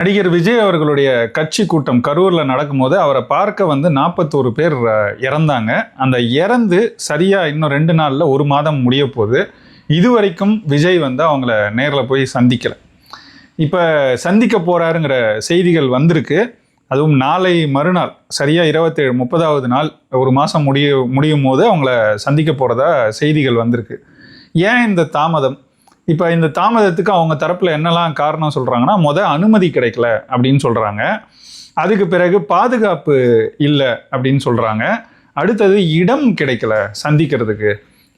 நடிகர் விஜய் அவர்களுடைய கட்சி கூட்டம் கரூரில் நடக்கும்போது அவரை பார்க்க வந்து நாற்பத்தோரு பேர் இறந்தாங்க. அந்த இறந்து சரியாக இன்னும் ரெண்டு நாளில் ஒரு மாதம் முடிய போகுது. இதுவரைக்கும் விஜய் வந்து அவங்கள நேரில் போய் சந்திக்கலை. இப்போ சந்திக்க போகிறாருங்கிற செய்திகள் வந்திருக்கு. அதுவும் நாளை மறுநாள் சரியாக இருபத்தேழு முப்பதாவது நாள் ஒரு மாதம் முடிய முடியும் போது அவங்கள சந்திக்க போகிறதா செய்திகள் வந்திருக்கு. ஏன் இந்த தாமதம்? இப்போ இந்த தாமதத்துக்கு அவங்க தரப்பில் என்னெல்லாம் காரணம் சொல்கிறாங்கன்னா மொதல் அனுமதி கிடைக்கல அப்படின்னு சொல்கிறாங்க அதுக்கு பிறகு பாதுகாப்பு இல்லை அப்படின்னு சொல்கிறாங்க அடுத்தது இடம் கிடைக்கல சந்திக்கிறதுக்கு.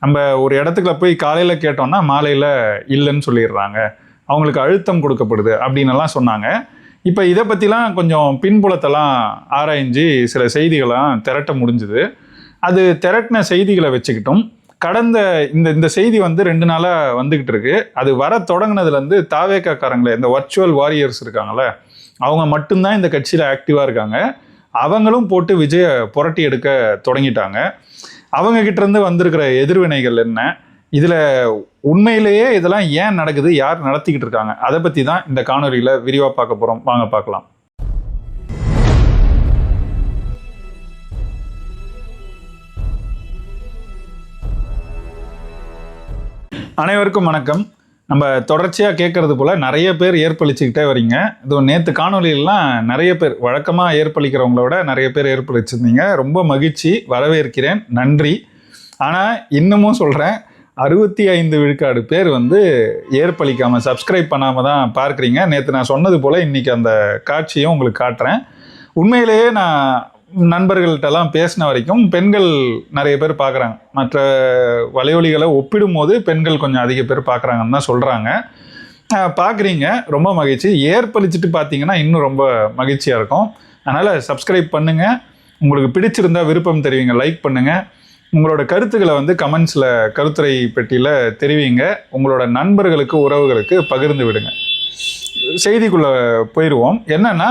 நம்ம ஒரு இடத்துக்குள்ள போய் காலையில் கேட்டோம்னா மாலையில் இல்லைன்னு சொல்லிடுறாங்க. அவங்களுக்கு அழுத்தம் கொடுக்கப்படுது அப்படின்னு சொன்னாங்க. இப்போ இதை பற்றிலாம் கொஞ்சம் பின்புலத்தெல்லாம் ஆராய்ஞ்சு சில செய்திகளாம் திரட்ட முடிஞ்சுது. அது திரட்டின செய்திகளை வச்சுக்கிட்டும் கடந்த இந்த இந்த செய்தி வந்து ரெண்டு நாளாக வந்துக்கிட்டு இருக்கு. அது வர தொடங்கினதுலேருந்து தாவேக்காக்காரங்களே இந்த வர்ச்சுவல் வாரியர்ஸ் இருக்காங்கள அவங்க மட்டும்தான் இந்த கட்சியில் ஆக்டிவாக இருக்காங்க. அவங்களும் போட்டு விஜய புரட்டி எடுக்க தொடங்கிட்டாங்க. அவங்க வந்திருக்கிற எதிர்வினைகள் என்ன? இதில் உண்மையிலேயே இதெல்லாம் ஏன் நடக்குது? யார் நடத்திக்கிட்டு இருக்காங்க? அதை பற்றி தான் இந்த காணொலியில் விரிவாக பார்க்க போகிறோம் வாங்க பார்க்கலாம். அனைவருக்கும் வணக்கம். நம்ம தொடர்ச்சியாக கேட்கறது போல் நிறைய பேர் ஏற்பளிச்சுக்கிட்டே வரீங்க. இது நேற்று காணொலியெல்லாம் நிறைய பேர் வழக்கமாக ஏற்பளிக்கிறவங்கள விட நிறைய பேர் ஏற்பளிச்சிருந்தீங்க. ரொம்ப மகிழ்ச்சி வரவேற்கிறேன். நன்றி. ஆனால் இன்னமும் சொல்கிறேன் அறுபத்தி ஐந்து விழுக்காடு பேர் வந்து ஏற்பளிக்காமல் சப்ஸ்கிரைப் பண்ணாமல் தான் பார்க்குறீங்க. நேற்று நான் சொன்னது போல் இன்றைக்கி அந்த காட்சியும் உங்களுக்கு காட்டுறேன். உண்மையிலேயே நான் நண்பர்கள்ட்டெல்லாம் பேசின வரைக்கும் பெண்கள் நிறைய பேர் பார்க்குறாங்க மற்ற வலையொலிகளை ஒப்பிடும்போது பெண்கள் கொஞ்சம் அதிக பேர் பார்க்குறாங்கன்னு தான் சொல்கிறாங்க பார்க்குறீங்க ரொம்ப மகிழ்ச்சி. ஏற்பளிச்சுட்டு பார்த்தீங்கன்னா இன்னும் ரொம்ப மகிழ்ச்சியாக இருக்கும். அதனால் சப்ஸ்கிரைப் பண்ணுங்கள் உங்களுக்கு பிடிச்சிருந்தா விருப்பம் தெரிவிங்க லைக் பண்ணுங்கள் உங்களோட கருத்துக்களை வந்து கமெண்ட்ஸில் கருத்துரை பெட்டியில் தெரிவிங்க. உங்களோட நண்பர்களுக்கு உறவுகளுக்கு பகிர்ந்து விடுங்க. செய்திக்குள்ளே போயிடுவோம் என்னென்னா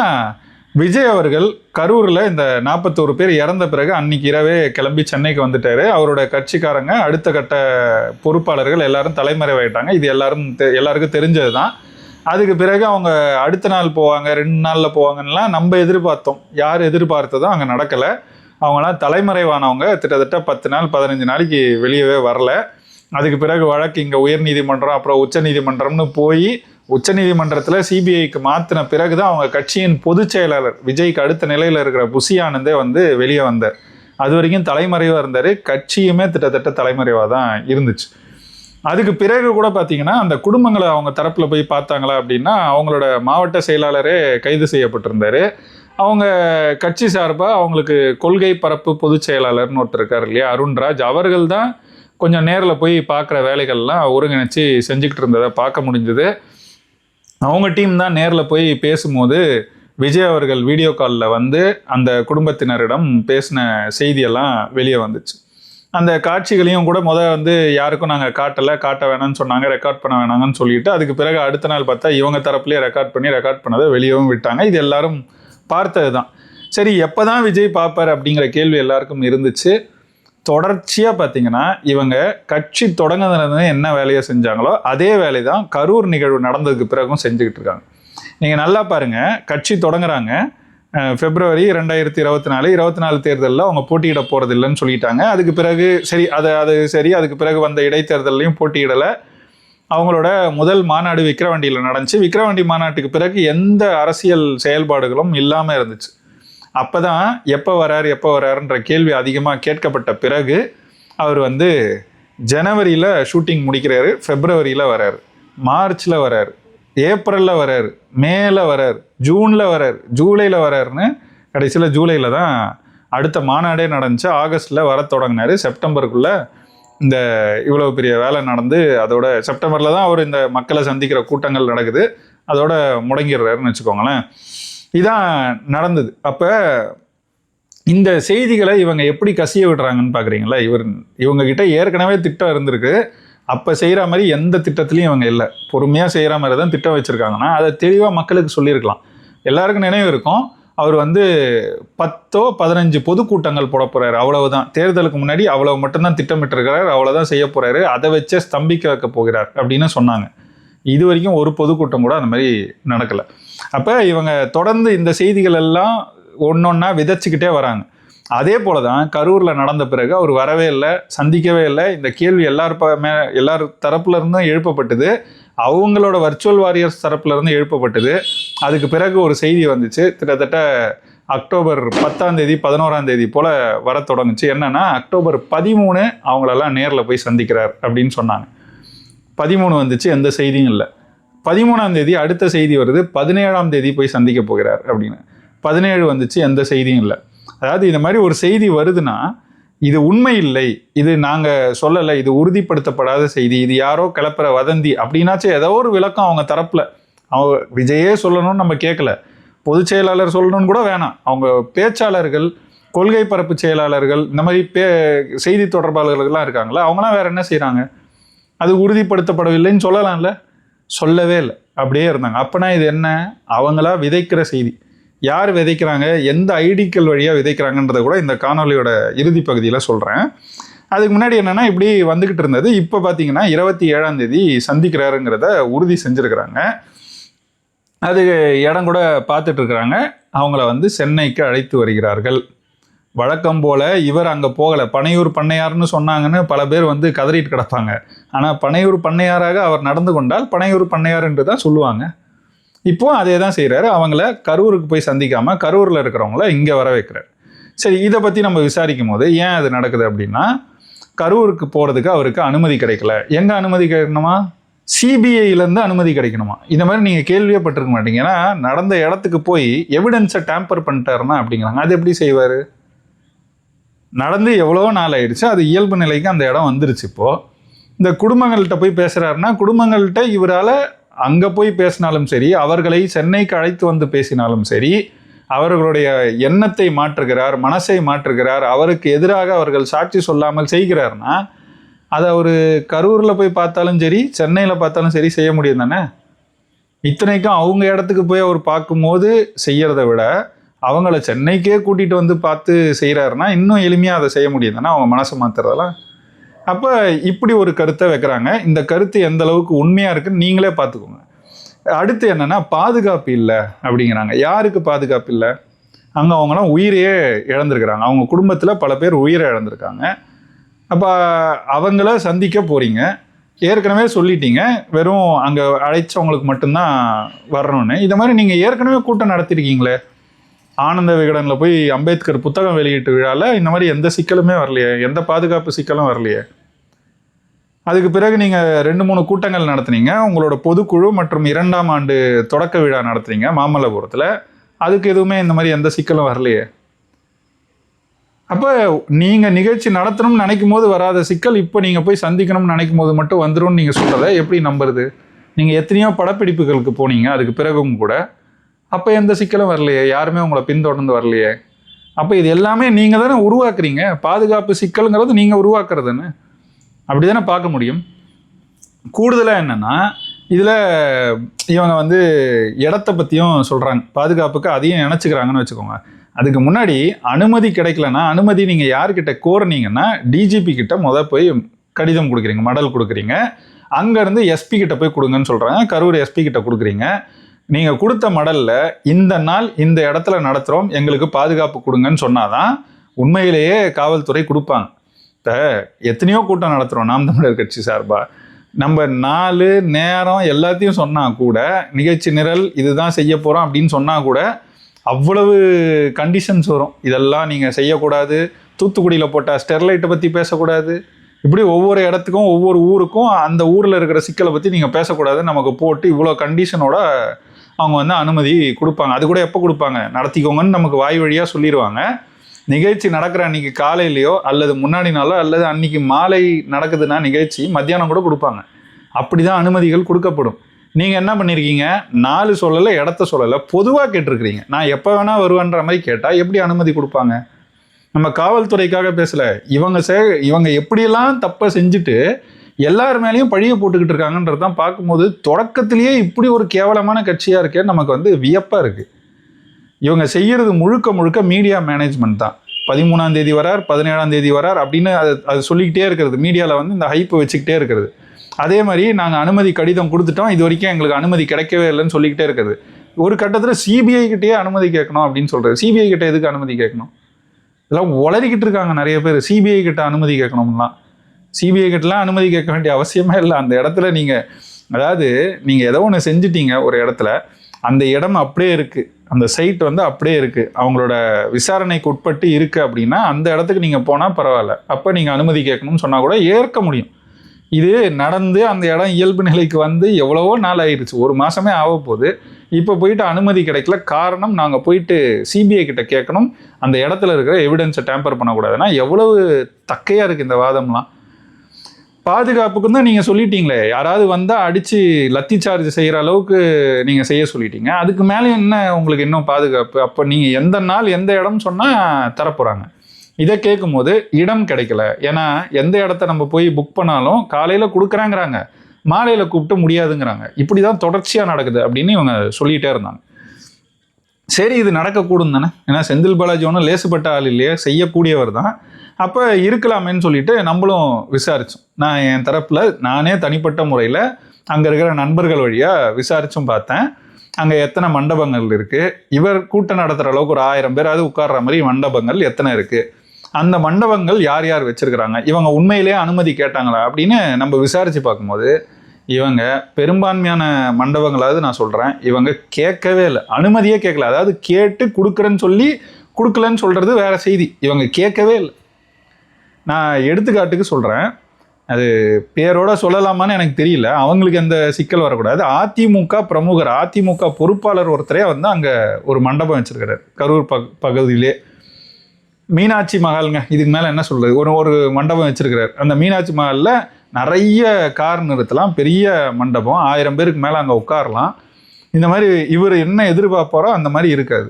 விஜய் அவர்கள் கரூரில் இந்த நாற்பத்தோரு பேர் இறந்த பிறகு அன்னைக்கு இரவே கிளம்பி சென்னைக்கு வந்துட்டாரு. அவரோட கட்சிக்காரங்க அடுத்த கட்ட பொறுப்பாளர்கள் எல்லாரும் தலைமறைவாயிட்டாங்க. இது எல்லாரும் தெ- எல்லாருக்கும் தெரிஞ்சது தான் அதுக்கு பிறகு அவங்க அடுத்த நாள் போவாங்க ரெண்டு நாளில் போவாங்கன்னா நம்ம எதிர்பார்த்தோம். யார் எதிர்பார்த்ததோ அங்கே நடக்கலை. அவங்களாம் தலைமறைவானவங்க. கிட்டத்தட்ட பத்து நாள் பதினஞ்சு நாளைக்கு வெளியவே வரல. அதுக்கு பிறகு வழக்கு இங்கே உயர்நீதிமன்றம் அப்புறம் உச்சநீதிமன்றம்னு போய் உச்சநீதிமன்றத்தில் சிபிஐக்கு மாற்றின பிறகு தான் அவங்க கட்சியின் பொதுச் செயலாளர் விஜய்க்கு அடுத்த நிலையில் இருக்கிற புசி ஆனந்தே வந்து வெளியே வந்தார். அது வரைக்கும் தலைமறைவாக இருந்தார். கட்சியுமே திட்டத்தட்ட தலைமறைவாக தான் இருந்துச்சு. அதுக்கு பிறகு கூட பார்த்தீங்கன்னா அந்த குடும்பங்களை அவங்க தரப்பில் போய் பார்த்தாங்களா அப்படின்னா அவங்களோட மாவட்ட செயலாளரே கைது செய்யப்பட்டிருந்தார். அவங்க கட்சி சார்பாக அவங்களுக்கு கொள்கை பரப்பு பொதுச் செயலாளர்னு ஒருத்தர் இருக்கார் இல்லையா அருண்ராஜ் அவர்கள் தான் கொஞ்சம் நேரில் போய் பார்க்குற வேலைகள்லாம் ஒருங்கிணைச்சு செஞ்சுக்கிட்டு இருந்ததை பார்க்க முடிஞ்சது. அவங்க டீம் தான் நேரில் போய் பேசும்போது விஜய் அவர்கள் வீடியோ காலில் வந்து அந்த குடும்பத்தினரிடம் பேசின செய்தியெல்லாம் வெளியே வந்துச்சு. அந்த காட்சிகளையும் கூட முத வந்து யாருக்கும் நாங்கள் காட்டலை காட்ட வேணாம்னு சொன்னாங்க ரெக்கார்ட் பண்ண வேணாங்கன்னு சொல்லிட்டு அதுக்கு பிறகு அடுத்த நாள் பார்த்தா இவங்க தரப்புலேயே ரெக்கார்ட் பண்ணி ரெக்கார்ட் பண்ணதை வெளியவும் விட்டாங்க. இது எல்லாரும் பார்த்தது தான் சரி எப்போ தான் விஜய் பார்ப்பார் அப்படிங்கிற கேள்வி எல்லாருக்கும் இருந்துச்சு. தொடர்ச்சியாக பார்த்தீங்கன்னா இவங்க கட்சி தொடங்கினதுலேருந்து என்ன வேலையை செஞ்சாங்களோ அதே வேலை தான் கரூர் நிகழ்வு நடந்ததுக்கு பிறகும் செஞ்சுக்கிட்டு இருக்காங்க. நீங்கள் நல்லா பாருங்கள் கட்சி தொடங்குறாங்க. பிப்ரவரி ரெண்டாயிரத்தி இருபத்தி நாலு இருபத்தி நாலு தேர்தலில் அவங்க போட்டியிட போகிறது இல்லைன்னு சொல்லிட்டாங்க. அதுக்கு பிறகு சரி அது அது சரி அதுக்கு பிறகு வந்த இடைத்தேர்தலையும் போட்டியிடலை. அவங்களோட முதல் மாநாடு விக்கிரவாண்டியில் நடந்துச்சு. விக்கிரவாண்டி மாநாட்டுக்கு பிறகு எந்த அரசியல் செயல்பாடுகளும் இல்லாமல் இருந்துச்சு. அப்போ தான் எப்போ வரார் எப்போ வராருன்ற கேள்வி அதிகமாக கேட்கப்பட்ட பிறகு அவர் வந்து ஜனவரியில் ஷூட்டிங் முடிக்கிறாரு ஃபெப்ரவரியில் வராரு மார்ச்சில் வராரு ஏப்ரலில் வராரு மேல வராரு ஜூனில் வராரு ஜூலையில் வராருன்னு கடைசியில் ஜூலையில் தான் அடுத்த மாநாடே நடந்துச்சு. ஆகஸ்ட்டில் வர தொடங்கினார். செப்டம்பருக்குள்ளே இந்த இவ்வளோ பெரிய வேலை நடந்து அதோட செப்டம்பரில் தான் அவர் இந்த மக்களை சந்திக்கிற கூட்டங்கள் நடக்குது. அதோட முடங்கிடுறாருன்னு வச்சுக்கோங்களேன். இதான் நடந்தது. அப்போ இந்த செய்திகளை இவங்க எப்படி கசிய விடுறாங்கன்னு பார்க்குறீங்களா இவர் இவங்கக்கிட்ட ஏற்கனவே திட்டம் இருந்திருக்கு. அப்போ செய்கிற மாதிரி எந்த திட்டத்துலையும் இவங்க இல்லை. பொறுமையாக செய்கிற மாதிரி தான் திட்டம் வச்சுருக்காங்கன்னா அதை தெளிவாக மக்களுக்கு சொல்லியிருக்கலாம். எல்லாருக்கும் நினைவு இருக்கும். அவர் வந்து பத்தோ பதினஞ்சு பொதுக்கூட்டங்கள் போட போறாரு. அவ்வளவுதான். தேர்தலுக்கு முன்னாடி அவ்வளவு மட்டும்தான் திட்டமிட்டிருக்கிறார். அவ்வளோதான் செய்ய போகிறாரு அதை வச்சே ஸ்தம்பிக்க வைக்க போகிறார் அப்படின்னு சொன்னாங்க. இது வரைக்கும் ஒரு பொதுக்கூட்டம் கூட அந்த மாதிரி நடக்கலை. அப்போ இவங்க தொடர்ந்து இந்த செய்திகள் எல்லாம் ஒன்றொன்னா விதைச்சிக்கிட்டே வராங்க. அதே போல தான் கரூரில் நடந்த பிறகு அவர் வரவே இல்லை சந்திக்கவே இல்லை. இந்த கேள்வி எல்லார் ப மே எல்லார் தரப்புலேருந்தும் எழுப்பப்பட்டது. அவங்களோட வர்ச்சுவல் வாரியர்ஸ் தரப்புலேருந்து எழுப்பப்பட்டது. அதுக்கு பிறகு ஒரு செய்தி வந்துச்சு. கிட்டத்தட்ட அக்டோபர் பத்தாம் தேதி பதினோராம் தேதி போல் வர தொடங்குச்சு. என்னன்னா அக்டோபர் பதிமூணு அவங்களெல்லாம் நேரில் போய் சந்திக்கிறார் அப்படின்னு சொன்னாங்க. பதிமூணு வந்துச்சு எந்த செய்தியும் இல்லை. பதிமூணாம் தேதி அடுத்த செய்தி வருது பதினேழாம் தேதி போய் சந்திக்க போகிறார் அப்படின்னு. பதினேழு வந்துச்சு எந்த செய்தியும் இல்லை. அதாவது இந்த மாதிரி ஒரு செய்தி வருதுன்னா இது உண்மை இல்லை இது நாங்கள் சொல்லலை இது உறுதிப்படுத்தப்படாத செய்தி இது யாரோ கிளப்புற வதந்தி அப்படின்னாச்சும் ஏதோ ஒரு விளக்கம் அவங்க தரப்பில். அவங்க விஜயே சொல்லணும்னு நம்ம கேட்கல பொதுச் செயலாளர் சொல்லணும்னு கூட வேணாம். அவங்க பேச்சாளர்கள் கொள்கை பரப்பு செயலாளர்கள் இந்த மாதிரி பே செய்தி தொடர்பாளர்கள்லாம் இருக்காங்களா அவங்களாம் வேறு என்ன செய்கிறாங்க அது உறுதிப்படுத்தப்படவில்லைன்னு சொல்லலாம்ல. சொல்லவே இல்லை. அப்படியே இருந்தாங்க. அப்போனா இது என்ன? அவங்களா விதைக்கிற செய்தி. யார் விதைக்கிறாங்க? எந்த ஐடிக்கள் வழியாக விதைக்கிறாங்கன்றத கூட இந்த காணொலியோட இறுதி பகுதியில் சொல்கிறேன் அதுக்கு முன்னாடி என்னென்னா இப்படி வந்துக்கிட்டு இருந்தது. இப்போ பார்த்தீங்கன்னா இருபத்தி ஏழாம் தேதி சந்திக்கிறாருங்கிறத உறுதி செஞ்சுருக்கிறாங்க. அது இடம் கூட பார்த்துட்ருக்குறாங்க. அவங்கள வந்து சென்னைக்கு அழைத்து வருகிறார்கள். வழக்கம் போல் இவர் அங்கே போகலை. பனையூர் பண்ணையார்னு சொன்னாங்கன்னு பல பேர் வந்து கதறிட்டு கிடப்பாங்க. ஆனால் பனையூர் பண்ணையாராக அவர் நடந்து கொண்டால் பனையூர் பண்ணையார் என்று தான் சொல்லுவாங்க. இப்போ அதே தான் செய்கிறாரு அவங்கள கரூருக்கு போய் சந்திக்காமல் கரூரில் இருக்கிறவங்கள இங்கே வர வைக்கிறார். சரி இதை பற்றி நம்ம விசாரிக்கும் போது ஏன் அது நடக்குது அப்படின்னா கரூருக்கு போகிறதுக்கு அவருக்கு அனுமதி கிடைக்கல. எங்கே அனுமதி கிடைக்கணுமா? சிபிஐலேருந்து அனுமதி கிடைக்கணுமா? இந்த மாதிரி நீங்கள் கேள்வியே பட்டிருக்க மாட்டீங்க. ஏன்னா நடந்த இடத்துக்கு போய் எவிடன்ஸை டேம்பர் பண்ணிட்டாருன்னா அப்படிங்கிறாங்க. அது எப்படி செய்வார்? நடந்து எவ்வளோ நாள் ஆயிடுச்சு. அது இயல்பு நிலைக்கு அந்த இடம் வந்துருச்சு இப்போது இந்த குடும்பங்கள்கிட்ட போய் பேசுகிறாருன்னா குடும்பங்கள்கிட்ட இவரால் அங்கே போய் பேசினாலும் சரி அவர்களை சென்னைக்கு அழைத்து வந்து பேசினாலும் சரி அவர்களுடைய எண்ணத்தை மாற்றுகிறார் மனசை மாற்றுகிறார் அவருக்கு எதிராக அவர்கள் சாட்சி சொல்லாமல் செய்கிறார்னா அதை அவர் கரூரில் போய் பார்த்தாலும் சரி சென்னையில் பார்த்தாலும் சரி செய்ய முடியும் தானே? இத்தனைக்கும் அவங்க இடத்துக்கு போய் அவர் பார்க்கும்போது செய்கிறத விட அவங்கள சென்னைக்கே கூட்டிகிட்டு வந்து பார்த்து செய்கிறாருன்னா இன்னும் எளிமையாக அதை செய்ய முடியும் தானே? அவங்க மனசை மாற்றுறதெல்லாம் அப்போ இப்படி ஒரு கருத்தை வைக்கிறாங்க. இந்த கருத்து எந்த அளவுக்கு உண்மையாக இருக்குன்னு நீங்களே பார்த்துக்கோங்க. அடுத்து என்னன்னா பாதுகாப்பு இல்லை அப்படிங்கிறாங்க. யாருக்கு பாதுகாப்பு இல்லை? அங்கே அவங்களாம் உயிரையே இழந்திருக்கிறாங்க. அவங்க குடும்பத்தில் பல பேர் உயிரை இழந்திருக்காங்க. அப்போ அவங்கள சந்திக்க போகிறீங்க ஏற்கனவே சொல்லிட்டீங்க. வெறும் அங்கே அழைச்சவங்களுக்கு மட்டும்தான் வரணும்னு. இதை மாதிரி நீங்கள் ஏற்கனவே கூட்டம் நடத்திருக்கீங்களே. ஆனந்த விகடனில் போய் அம்பேத்கர் புத்தகம் வெளியீட்டு விழாவில் இந்த மாதிரி எந்த சிக்கலுமே வரலையே. எந்த பாதுகாப்பு சிக்கலும் வரலையே. அதுக்கு பிறகு நீங்கள் ரெண்டு மூணு கூட்டங்கள் நடத்துனீங்க. உங்களோட பொதுக்குழு மற்றும் இரண்டாம் ஆண்டு தொடக்க விழா நடத்துனீங்க மாமல்லபுரத்தில். அதுக்கு எதுவுமே இந்த மாதிரி எந்த சிக்கலும் வரலையே. அப்போ நீங்கள் நிகழ்ச்சி நடத்தணும்னு நினைக்கும் போது வராத சிக்கல் இப்போ நீங்கள் போய் சந்திக்கணும்னு நினைக்கும் போது மட்டும் வந்துரும்னு நீங்கள் சொல்கிறத எப்படி நம்புறது? நீங்கள் எத்தனையோ படப்பிடிப்புகளுக்கு போனீங்க அதுக்கு பிறகும் கூட. அப்போ எந்த சிக்கலும் வரலையே? யாருமே உங்களை பின்தொடர்ந்து வரலையே? அப்போ இது எல்லாமே நீங்கள் தானே உருவாக்குறீங்க? பாதுகாப்பு சிக்கலுங்கிறது நீங்கள் உருவாக்குறதுன்னு. அப்படி தானே பார்க்க முடியும். கூடுதலாக என்னென்னா இதில் இவங்க வந்து இடத்த பற்றியும் சொல்கிறாங்க பாதுகாப்புக்கு அதையும் நினச்சிக்கிறாங்கன்னு வச்சுக்கோங்க. அதுக்கு முன்னாடி அனுமதி கிடைக்கலன்னா அனுமதி நீங்கள் யார்கிட்ட கோருனீங்கன்னா டிஜிபி கிட்ட முத போய் கடிதம் கொடுக்குறீங்க மடல் கொடுக்குறீங்க. அங்கேருந்து எஸ்பி கிட்ட போய் கொடுங்கன்னு சொல்கிறாங்க கரூர் எஸ்பி கிட்ட கொடுக்குறீங்க. நீங்கள் கொடுத்த மடலில் இந்த நாள் இந்த இடத்துல நடத்துகிறோம் எங்களுக்கு பாதுகாப்பு கொடுங்கன்னு சொன்னாதான் உண்மையிலேயே காவல்துறை கொடுப்பாங்க. இப்போ எத்தனையோ கூட்டம் நடத்துகிறோம் நாம் தமிழர் கட்சி சார்பாக நம்ம நாலு நேரம் எல்லாத்தையும் சொன்னால் கூட நிகழ்ச்சி நிரல் இதுதான் செய்ய போகிறோம் அப்படின்னு சொன்னால் கூட அவ்வளவு கண்டிஷன்ஸ் வரும். இதெல்லாம் நீங்கள் செய்யக்கூடாது. தூத்துக்குடியில் போட்டால் ஸ்டெர்லைட்டை பற்றி பேசக்கூடாது. இப்படி ஒவ்வொரு இடத்துக்கும் ஒவ்வொரு ஊருக்கும் அந்த ஊரில் இருக்கிற சிக்கலை பற்றி நீங்கள் பேசக்கூடாது நமக்கு போட்டு இவ்வளோ கண்டிஷனோட அவங்க வந்து அனுமதி கொடுப்பாங்க. அது கூட எப்போ கொடுப்பாங்க? நடத்திக்கோங்கன்னு நமக்கு வாய் வழியாக சொல்லிடுவாங்க நிகழ்ச்சி நடக்கிற அன்னைக்கு காலையிலையோ அல்லது முன்னாடி நாளோ அல்லது அன்னைக்கு மாலை நடக்குதுன்னா நிகழ்ச்சி மத்தியானம் கூட கொடுப்பாங்க. அப்படி தான் அனுமதிகள் கொடுக்கப்படும். நீங்கள் என்ன பண்ணியிருக்கீங்க நாலு சொல்லலை இடத்த சொல்லலை. பொதுவாக கேட்டிருக்கிறீங்க. நான் எப்போ வேணால் வருவேன்ற மாதிரி கேட்டால் எப்படி அனுமதி கொடுப்பாங்க? நம்ம காவல்துறைக்காக பேசல. இவங்க சே இவங்க எப்படியெல்லாம் தப்பை செஞ்சுட்டு எல்லார் மேலேயும் பழிய போட்டுக்கிட்டு இருக்காங்கன்றது தான் பார்க்கும்போது தொடக்கத்திலேயே இப்படி ஒரு கேவலமான கட்சியாக இருக்கே நமக்கு வந்து வியப்பாக இருக்குது இவங்க செய்கிறது முழுக்க முழுக்க மீடியா மேனேஜ்மெண்ட் தான். பதிமூணாம் தேதி வரார் பதினேழாம் தேதி வரார் அப்படின்னு அது அது சொல்லிக்கிட்டே இருக்கிறது. மீடியாவில் வந்து இந்த ஹைப்பை வச்சுக்கிட்டே இருக்கிறது. அதே மாதிரி நாங்கள் அனுமதி கடிதம் கொடுத்துட்டோம். இது வரைக்கும் எங்களுக்கு அனுமதி கிடைக்கவே இல்லைன்னு சொல்லிக்கிட்டே இருக்கிறது. ஒரு கட்டத்தில் சிபிஐ கிட்டேயே அனுமதி கேட்கணும் அப்படின்னு சொல்கிறது சிபிஐ கிட்ட எதுக்கு அனுமதி கேட்கணும்? இதெல்லாம் உளறிக்கிட்டு இருக்காங்க நிறைய பேர். சிபிஐ கிட்ட அனுமதி கேட்கணும்லாம். சிபிஐ கிட்டலாம் அனுமதி கேட்க வேண்டிய அவசியமே இல்லை. அந்த இடத்துல நீங்கள் அதாவது நீங்கள் ஏதோ ஒன்று செஞ்சிட்டீங்க ஒரு இடத்துல அந்த இடம் அப்படியே இருக்குது அந்த சைட் வந்து அப்படியே இருக்குது அவங்களோட விசாரணைக்கு உட்பட்டு இருக்குது அப்படின்னா அந்த இடத்துக்கு நீங்கள் போனால் பரவாயில்ல. அப்போ நீங்கள் அனுமதி கேட்கணும்னு சொன்னால் கூட ஏற்க முடியும். இது நடந்து அந்த இடம் இயல்பு நிலைக்கு வந்து எவ்வளவோ நாள் ஆயிடுச்சு ஒரு மாதமே ஆக போகுது இப்போ போயிட்டு அனுமதி கிடைக்கல. காரணம் நாங்கள் போயிட்டு சிபிஐ கிட்ட கேட்கணும். அந்த இடத்துல இருக்கிற எவிடன்ஸை டேம்பர் பண்ணக்கூடாதுன்னா எவ்வளவு தக்கையாக இருக்குது இந்த வாதம்லாம். பாதுகாப்புக்கு தான் நீங்கள் சொல்லிட்டீங்களே. யாராவது வந்தால் அடித்து லத்தி சார்ஜ் செய்கிற அளவுக்கு நீங்கள் செய்ய சொல்லிட்டீங்க. அதுக்கு மேலே என்ன உங்களுக்கு இன்னும் பாதுகாப்பு? அப்போ நீங்கள் எந்த நாள் எந்த இடம் சொன்னால் தரப்போகிறாங்க இதை கேட்கும்போது இடம் கிடைக்கல. ஏன்னா எந்த இடத்த நம்ம போய் புக் பண்ணாலும் காலையில் கொடுக்குறாங்கிறாங்க. மாலையில் கூப்பிட்டு முடியாதுங்கிறாங்க. இப்படி தான் தொடர்ச்சியாக நடக்குது அப்படின்னு இவங்க சொல்லிகிட்டே இருந்தாங்க. சரி இது நடக்கக்கூடும் தானே? ஏன்னா செந்தில் பாலாஜி ஒன்றும் லேசுப்பட்ட ஆள் இல்லையே செய்யக்கூடியவர் தான். அப்போ இருக்கலாமேன்னு சொல்லிட்டு நம்மளும் விசாரித்தோம் நான் என் தரப்பில் நானே தனிப்பட்ட முறையில் அங்கே இருக்கிற நண்பர்கள் வழியாக விசாரித்தும் பார்த்தேன். அங்கே எத்தனை மண்டபங்கள் இருக்குது இவர் கூட்டம் நடத்துகிற அளவுக்கு ஒரு ஆயிரம் பேர் அது உட்கார்ற மாதிரி மண்டபங்கள் எத்தனை இருக்குது அந்த மண்டபங்கள் யார் யார் வச்சுருக்கிறாங்க? இவங்க உண்மையிலேயே அனுமதி கேட்டாங்களா? அப்படின்னு நம்ம விசாரித்து பார்க்கும்போது இவங்க பெரும்பான்மையான மண்டபங்களாவது நான் சொல்கிறேன் இவங்க கேட்கவே இல்லை. அனுமதியே கேட்கல. அதாவது கேட்டு கொடுக்குறேன்னு சொல்லி கொடுக்கலன்னு சொல்கிறது வேறு செய்தி. இவங்க கேட்கவே இல்லை. நான் எடுத்துக்காட்டுக்கு சொல்கிறேன் அது பேரோட சொல்லலாமான்னு எனக்கு தெரியல. அவங்களுக்கு எந்த சிக்கல் வரக்கூடாது. அதிமுக பிரமுகர் அதிமுக பொறுப்பாளர் ஒருத்தரே வந்து அங்கே ஒரு மண்டபம் வச்சுருக்கிறார். கரூர் பக் பகுதியிலே. மீனாட்சி மகால்ங்க இதுக்கு மேலே என்ன சொல்கிறது ஒரு ஒரு மண்டபம் வச்சுருக்கிறார். அந்த மீனாட்சி மகாலில் நிறைய கார் நிறுத்தலாம். பெரிய மண்டபம். ஆயிரம் பேருக்கு மேலே அங்கே உட்காரலாம். இந்த மாதிரி இவர் என்ன எதிர்பார்ப்பாரோ அந்த மாதிரி இருக்காது.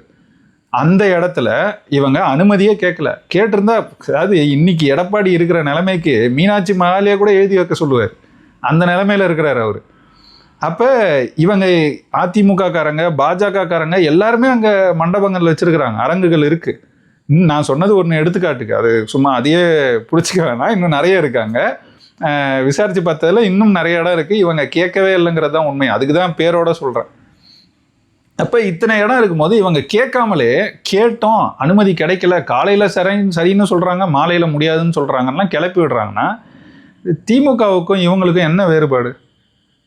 அந்த இடத்துல இவங்க அனுமதியே கேட்கல. கேட்டிருந்தா அதாவது இன்னைக்கு எடப்பாடி இருக்கிற நிலைமைக்கு மீனாட்சி மகாலியா கூட எழுதி வைக்க சொல்லுவார். அந்த நிலைமையில இருக்கிறார் அவர். அப்போ இவங்க அதிமுகக்காரங்க பாஜகக்காரங்க எல்லாருமே அங்கே மண்டபங்கள் வச்சுருக்கிறாங்க. அரங்குகள் இருக்குது நான் சொன்னது ஒன்று எடுத்துக்காட்டுக்கு. அது சும்மா அதையே பிடிச்சிக்க வேணாம். இன்னும் நிறைய இருக்காங்க. விசாரித்து பார்த்ததில் இன்னும் நிறைய இடம் இருக்குது இவங்க கேட்கவே இல்லைங்கிறது தான் உண்மை. அதுக்கு தான் பேரோட சொல்கிறேன் அப்போ இத்தனை இடம் இருக்கும்போது இவங்க கேட்காமலே கேட்டோம் அனுமதி கிடைக்கல காலையில் சரின்னு சரின்னு சொல்கிறாங்க மாலையில் முடியாதுன்னு சொல்கிறாங்கன்னா கிளப்பி விடுறாங்கன்னா திமுகவுக்கும் இவங்களுக்கும் என்ன வேறுபாடு?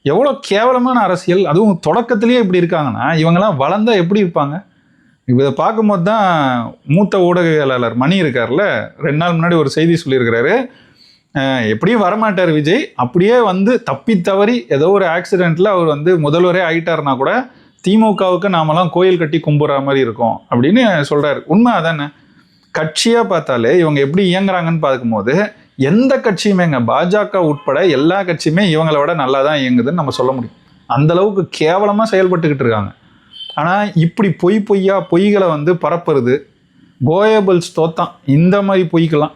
எவ்வளோ கேவலமான அரசியல் அதுவும் தொடக்கத்திலேயே இப்படி இருக்காங்கன்னா இவங்கெல்லாம் வளர்ந்தா எப்படி இருப்பாங்க? இப்போ இதை பார்க்கும்போது தான் மூத்த ஊடகவியலாளர் மணி இருக்கார்ல ரெண்டு நாள் முன்னாடி ஒரு செய்தி சொல்லியிருக்கிறாரு எப்படியும் வரமாட்டார் விஜய். அப்படியே வந்து தப்பி தவறி ஏதோ ஒரு ஆக்சிடெண்ட்டில் அவர் வந்து முதல்வரே ஆகிட்டார்னா கூட திமுகவுக்கு நாமெல்லாம் கோயில் கட்டி கும்பிட்ற மாதிரி இருக்கும் அப்படின்னு சொல்கிறாரு உண்மை அதானே? கட்சியாக பார்த்தாலே இவங்க எப்படி இயங்குறாங்கன்னு பார்க்கும்போது எந்த கட்சியுமேங்க பாஜக உட்பட எல்லா கட்சியுமே இவங்களை விட நல்லா தான் இயங்குதுன்னு நம்ம சொல்ல முடியும். அந்தளவுக்கு கேவலமாக செயல்பட்டுக்கிட்டு இருக்காங்க. ஆனால் இப்படி பொய் பொய்யா பொய்களை வந்து பரப்புறது கோயபிள்ஸ் தோத்தான் இந்த மாதிரி பொய்க்கெல்லாம்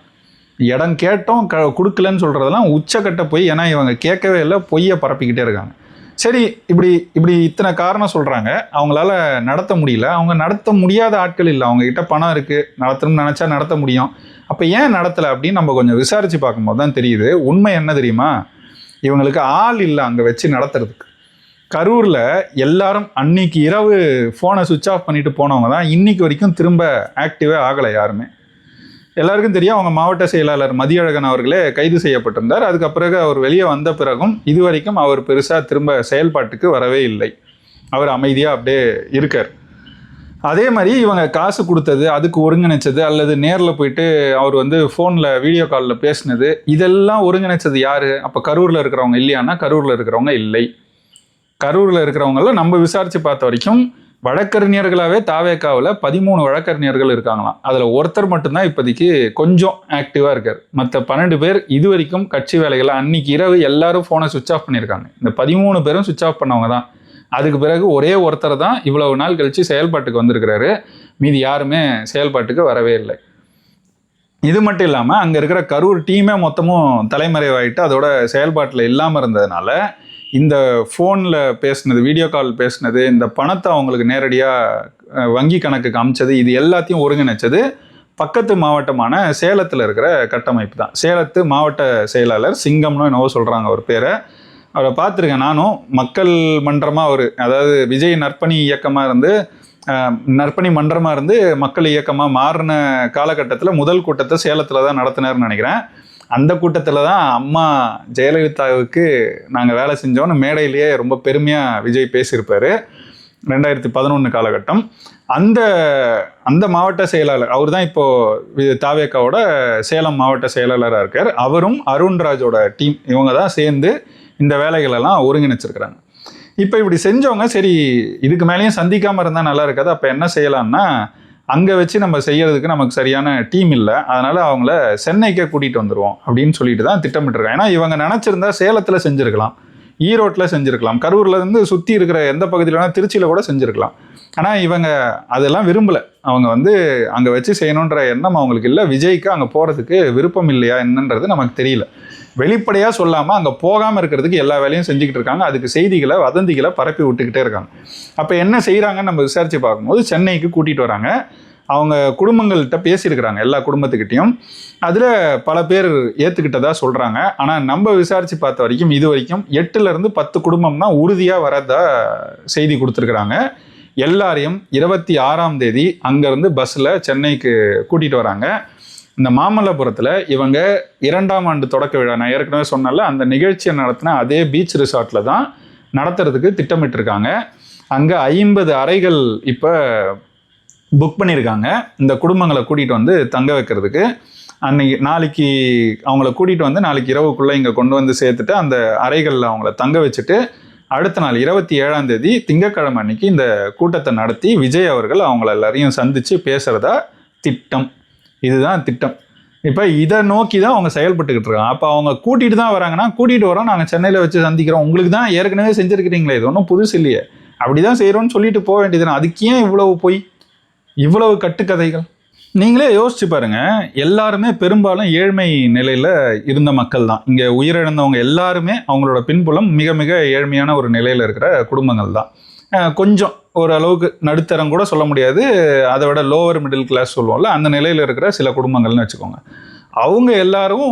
இடம் கேட்டோம் க கொடுக்கலன்னு சொல்கிறதெல்லாம் உச்சக்கட்ட போய் ஏன்னா இவங்க கேட்கவே இல்லை பொய்யை பரப்பிக்கிட்டே இருக்காங்க. சரி இப்படி இப்படி இத்தனை காரணம் சொல்கிறாங்க அவங்களால நடத்த முடியல. அவங்க நடத்த முடியாத ஆட்கள் இல்லை. அவங்கக்கிட்ட பணம் இருக்குது நடத்தணும்னு நினச்சா நடத்த முடியும். அப்போ ஏன் நடத்தலை அப்படின்னு நம்ம கொஞ்சம் விசாரித்து பார்க்கும்போது தான் தெரியுது. உண்மை என்ன தெரியுமா? இவங்களுக்கு ஆள் இல்லை அங்கே வச்சு நடத்துறதுக்கு. கரூரில் எல்லாரும் அன்னைக்கு இரவு ஃபோனை சுவிட்ச் ஆஃப் பண்ணிட்டு போனவங்க தான் இன்னைக்கு வரைக்கும் திரும்ப ஆக்டிவே ஆகலை யாருமே. எல்லாருக்கும் தெரியும் அவங்க மாவட்ட செயலாளர் மதியழகன் அவர்களே கைது செய்யப்பட்டிருந்தார். அதுக்கு பிறகு அவர் வெளியே வந்த பிறகும் இதுவரைக்கும் அவர் பெருசாக திரும்ப செயல்பாட்டுக்கு வரவே இல்லை. அவர் அமைதியாக அப்படியே இருக்கார். அதே மாதிரி இவங்க காசு கொடுத்தது அதுக்கு ஒருங்கிணைச்சது அல்லது நேரில் போயிட்டு அவர் வந்து ஃபோனில் வீடியோ காலில் பேசினது இதெல்லாம் ஒருங்கிணைச்சது யார்? அப்போ கரூரில் இருக்கிறவங்க இல்லையானா கரூரில் இருக்கிறவங்க இல்லை. கரூரில் இருக்கிறவங்கள நம்ம விசாரித்து பார்த்த வரைக்கும் வழக்கறிஞர்களாகவே தாவேக்காவில் பதிமூணு வழக்கறிஞர்கள் இருக்காங்களாம். அதில் ஒருத்தர் மட்டும்தான் இப்போதைக்கு கொஞ்சம் ஆக்டிவாக இருக்கார். மற்ற பன்னெண்டு பேர் இது வரைக்கும் கட்சி வேலைகளை அன்னைக்கு இரவு எல்லாரும் ஃபோனை சுவிட்ச் ஆஃப் பண்ணியிருக்காங்க. இந்த பதிமூணு பேரும் சுவிட்ச் ஆஃப் பண்ணவங்க தான். அதுக்கு பிறகு ஒரே ஒருத்தர் தான் இவ்வளவு நாள் கழித்து செயல்பாட்டுக்கு வந்திருக்கிறாரு. மீதி யாருமே செயல்பாட்டுக்கு வரவே இல்லை. இது மட்டும் இல்லாமல் அங்கே இருக்கிற கரூர் டீமே மொத்தமும் தலைமறைவாயிட்டு அதோட செயல்பாட்டில் இல்லாமல் இருந்ததுனால இந்த ஃபோனில் பேசினது வீடியோ கால் பேசுனது இந்த பணத்தை அவங்களுக்கு நேரடியாக வங்கி கணக்குக்கு காமிச்சது இது எல்லாத்தையும் ஒருங்கிணைச்சது பக்கத்து மாவட்டமான சேலத்தில் இருக்கிற கட்டமைப்பு தான். சேலத்து மாவட்ட செயலாளர் சிங்கம்னு என்னவோ சொல்கிறாங்க அவர் பேரை. அவரை பார்த்துருக்கேன் நானும். மக்கள் மன்றமாக அவர் அதாவது விஜய் நற்பணி இயக்கமாக இருந்து நற்பணி மன்றமாக இருந்து மக்கள் இயக்கமாக மாறின காலகட்டத்தில் முதல் கூட்டத்தை சேலத்தில் தான் நடத்தினார்னு நினைக்கிறேன். அந்த கூட்டத்தில் தான் அம்மா ஜெயலலிதாவுக்கு நாங்கள் வேலை செஞ்சோன்னு மேடையிலேயே ரொம்ப பெருமையாக விஜய் பேசியிருப்பார். ரெண்டாயிரத்தி பதினொன்று காலகட்டம். அந்த அந்த மாவட்ட செயலாளர் அவர் தான் இப்போது தாவேக்காவோட சேலம் மாவட்ட செயலாளராக இருக்கார். அவரும் அருண்ராஜோட டீம் இவங்க தான் சேர்ந்து இந்த வேலைகளெல்லாம் ஒருங்கிணைச்சிருக்கிறாங்க. இப்போ இப்படி செஞ்சவங்க சரி இதுக்கு மேலேயும் சந்திக்காமல் இருந்தால் நல்லா இருக்காது அப்போ என்ன செய்யலான்னா அங்கே வச்சு நம்ம செய்யறதுக்கு நமக்கு சரியான டீம் இல்லை. அதனால் அவங்கள சென்னைக்கே கூட்டிகிட்டு வந்துடுவோம் அப்படின்னு சொல்லிட்டு தான் திட்டமிட்டுருக்காங்க. ஏன்னா இவங்க நினச்சிருந்தா சேலத்தில் செஞ்சுருக்கலாம். ஈரோட்டில் செஞ்சுருக்கலாம். கரூர்லேருந்து சுற்றி இருக்கிற எந்த பகுதியில் வேணால் திருச்சியில் கூட செஞ்சுருக்கலாம். ஆனால் இவங்க அதெல்லாம் விரும்பலை. அவங்க வந்து அங்கே வச்சு செய்யணுன்ற எண்ணம் அவங்களுக்கு இல்லை. விஜய்க்கு அங்கே போகிறதுக்கு விருப்பம் இல்லையா என்னன்றது நமக்கு தெரியல. வெளிப்படையாக சொல்லாமல் அங்கே போகாமல் இருக்கிறதுக்கு எல்லா வேலையும் செஞ்சுக்கிட்டு இருக்காங்க. அதுக்கு செய்திகளை வதந்திகளை பரப்பி விட்டுக்கிட்டே இருக்காங்க. அப்போ என்ன செய்கிறாங்கன்னு நம்ம விசாரித்து பார்க்கும்போது சென்னைக்கு கூட்டிகிட்டு வராங்க. அவங்க குடும்பங்கள்கிட்ட பேசியிருக்கிறாங்க எல்லா குடும்பத்துக்கிட்டையும். அதில் பல பேர் ஏற்றுக்கிட்டதாக சொல்கிறாங்க ஆனால் நம்ம விசாரித்து பார்த்த வரைக்கும் இது வரைக்கும் எட்டுலேருந்து பத்து குடும்பம் தான் உறுதியாக வரதா செய்தி கொடுத்துருக்குறாங்க. எல்லாரையும் இருபத்தி ஆறாம் தேதி அங்கேருந்து பஸ்ஸில் சென்னைக்கு கூட்டிகிட்டு வராங்க. இந்த மாமல்லபுரத்தில் இவங்க இரண்டாம் ஆண்டு தொடக்க விழா நான் ஏற்கனவே சொன்னல அந்த நிகழ்ச்சியை நடத்தின அதே பீச் ரிசார்ட்டில் தான் நடத்துறதுக்கு திட்டமிட்டிருக்காங்க. அங்கே ஐம்பது அறைகள் இப்போ புக் பண்ணியிருக்காங்க. இந்த குடும்பங்களை கூட்டிகிட்டு வந்து தங்க வைக்கிறதுக்கு. அன்னைக்கு நாளைக்கு அவங்கள கூட்டிகிட்டு வந்து நாளைக்கு இரவுக்குள்ளே இங்கே கொண்டு வந்து சேர்த்துட்டு அந்த அறைகளில் அவங்கள தங்க வச்சுட்டு அடுத்த நாள் இருபத்தி ஏழாம் தேதி திங்கட்கிழமை அன்னைக்கு இந்த கூட்டத்தை நடத்தி விஜய் அவர்கள் அவங்கள எல்லாரையும் சந்தித்து பேசுகிறதா திட்டம். இதுதான் திட்டம். இப்போ இதை நோக்கி தான் அவங்க செயல்பட்டுக்கிட்டு இருக்காங்க. அப்போ அவங்க கூட்டிகிட்டு தான் வராங்கன்னா கூட்டிகிட்டு வரோம். நாங்கள் சென்னையில் வச்சு சந்திக்கிறோம். உங்களுக்கு தான் ஏற்கனவே செஞ்சுருக்கிறீங்களே இது ஒன்றும் புதுசு இல்லையே. அப்படி தான் செய்கிறோன்னு சொல்லிட்டு போக வேண்டியதுனா அதுக்கு ஏன் இவ்வளவு போய்? இவ்வளவு கட்டுக்கதைகள்? நீங்களே யோசிச்சு பாருங்க. எல்லாருமே பெரும்பாலும் ஏழ்மை நிலையில் இருந்த மக்கள் தான். இங்கே உயிரிழந்தவங்க எல்லாருமே அவங்களோட பின்புலம் மிக மிக ஏழ்மையான ஒரு நிலையில் இருக்கிற குடும்பங்கள் தான். கொஞ்சம் ஓரளவுக்கு நடுத்தரம் கூட சொல்ல முடியாது. அதை விட லோவர் மிடில் கிளாஸ் சொல்லுவோம்ல அந்த நிலையில் இருக்கிற சில குடும்பங்கள்னு வச்சுக்கோங்க. அவங்க எல்லாரும்